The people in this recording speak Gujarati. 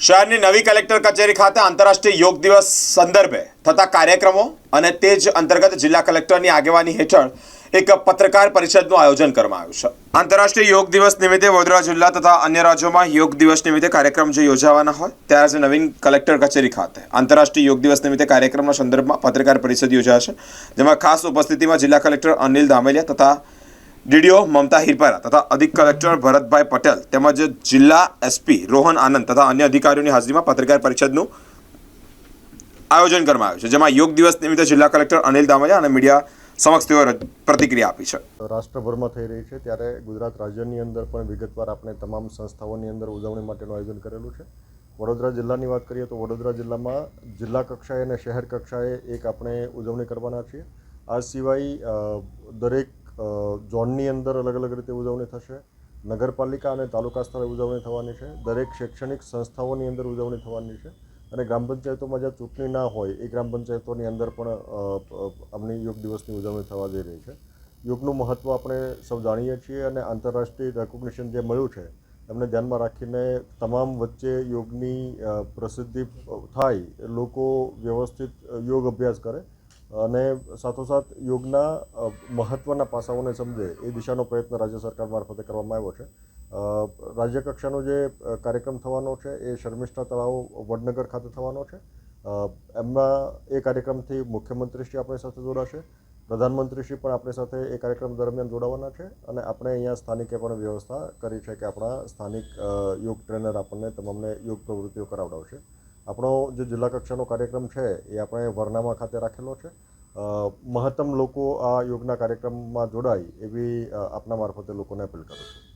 શહેરની નવી કલેક્ટર કચેરી ખાતે આંતરરાષ્ટ્રીય યોગ દિવસ સંદર્ભે થતા કાર્યક્રમો અને તે જ અંતર્ગત જિલ્લા કલેક્ટરની આગેવાની હેઠળ એક પત્રકાર પરિષદનું આયોજન કરવામાં આવ્યું છે. આંતરરાષ્ટ્રીય યોગ દિવસ નિમિત્તે વડોદરા જિલ્લા તથા અન્ય રાજ્યોમાં યોગ દિવસ નિમિત્તે કાર્યક્રમ જે યોજાવાના હોય, ત્યારે આજે નવીન કલેક્ટર કચેરી ખાતે આંતરરાષ્ટ્રીય યોગ દિવસ નિમિત્તે કાર્યક્રમના સંદર્ભમાં પત્રકાર પરિષદ યોજાશે, જેમાં ખાસ ઉપસ્થિતિમાં જિલ્લા કલેક્ટર અનિલ ધામેલિયા તથા ડીડીઓ મમતા હિરપરા તથા અધિક કલેક્ટર ભરતભાઈ પટેલ તેમજ જિલ્લા એસપી રોહન આનંદ તથા અન્ય અધિકારીઓની હાજરીમાં પત્રકાર પરિષદનું આયોજન કરવામાં આવ્યું છે, જેમાં યોગ દિવસ નિમિત્તે જિલ્લા કલેક્ટર અનિલ દામજા અને મીડિયા સમક્ષ તેઓ પ્રતિક્રિયા આપી છે. રાષ્ટ્રભરમાં થઈ રહી છે, ત્યારે ગુજરાત રાજ્યની અંદર પણ વિગતવાર આપણે તમામ સંસ્થાઓની અંદર ઉજવણી માટેનું આયોજન કરેલું છે. વડોદરા જિલ્લાની વાત કરીએ તો વડોદરા જિલ્લામાં જિલ્લા કક્ષાએ અને શહેર કક્ષાએ એક આપણે ઉજવણી કરવાના છીએ. આ સિવાય દરેક ઝોનની અંદર અલગ અલગ રીતે ઉજવણી થશે. નગરપાલિકા અને તાલુકા સ્તરે ઉજવણી થવાની છે. દરેક શૈક્ષણિક સંસ્થાઓની અંદર ઉજવણી થવાની છે. અને ગ્રામ પંચાયતોમાં જ્યાં ચૂંટણી ના હોય એ ગ્રામ પંચાયતોની અંદર પણ અ, અ, યોગ દિવસની ઉજવણી થવા જઈ રહી છે. યોગનું મહત્ત્વ આપણે સૌ જાણીએ છીએ અને આંતરરાષ્ટ્રીય રેકોગ્નિશન જે મળ્યું છે એમને ધ્યાનમાં રાખીને તમામ વચ્ચે યોગની પ્રસિદ્ધિ થાય લોકો વ્યવસ્થિત યોગ અભ્યાસ કરે. અને સાથોસાથ યોગના મહત્ત્વના પાસાઓને સમજે એ દિશાનો પ્રયત્ન રાજ્ય સરકાર મારફતે કરવામાં આવ્યો છે. રાજ્ય કક્ષાનો જે કાર્યક્રમ થવાનો છે એ શર્મિષ્ઠા તળાવ વડનગર ખાતે થવાનો છે. એમના એમાં એ કાર્યક્રમથી મુખ્યમંત્રીશ્રી આપણી સાથે જોડાશે. પ્રધાનમંત્રીશ્રી પણ આપણી સાથે એ કાર્યક્રમ દરમિયાન જોડાવાના છે અને આપણે અહીંયા સ્થાનિકે પણ વ્યવસ્થા કરી છે કે આપણા સ્થાનિક યોગ ટ્રેનર આપણને તમામને યોગ પ્રવૃત્તિઓ કરાવડાવશે. આપણો જે જિલ્લા કક્ષાનો કાર્યક્રમ છે, એ આપણે વરનામા ખાતે રાખેલો છે. મહત્તમ લોકો આ યોગના કાર્યક્રમમાં જોડાય એવી આપના મારફતે લોકોને અપીલ કરું છું.